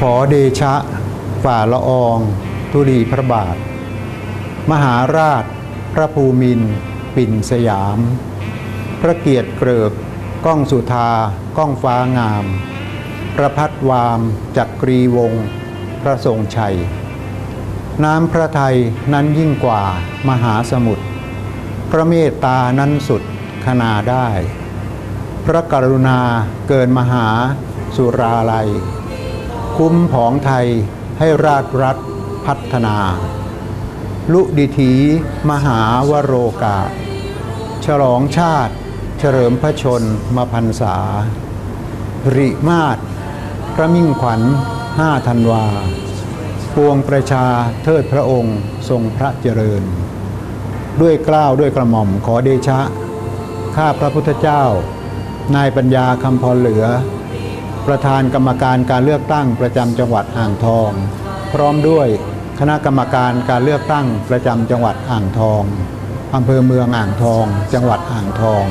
ขอเดชะ ฝ่าละออง ธุลีพระบาท มหาราช พระภูมิน ปิ่นสยาม พระเกียรติเกริก ก้องสุธา ก้องฟ้างาม ประพัดวามจักกรีวง พระทรงชัย น้ำพระทัยนั้นยิ่งกว่ามหาสมุทรพระเมตตานั้นสุดขนาได้ พระกรุณาเกินมหาสุราลัย คุ้มผองไทยให้ราชรัฐพัฒนา ลุดิถีมหาวโรกา ฉลองชาติเฉลิมพระชนมาพันษา ริมาศพระมิ่งขวัญห้าธันวา ปวงประชาเทิดพระองค์ทรงพระเจริญ ด้วยเกล้าวด้วยกระหม่อมขอเดชะ ข้าพระพุทธเจ้า นายปัญญาคำพรเหลือ ประธานกรรมการการเลือกตั้งประจำจังหวัดอ่างทอง พร้อมด้วยคณะกรรมการการเลือกตั้งประจำจังหวัดอ่างทองอำเภอเมืองอ่างทอง จังหวัดอ่างทอง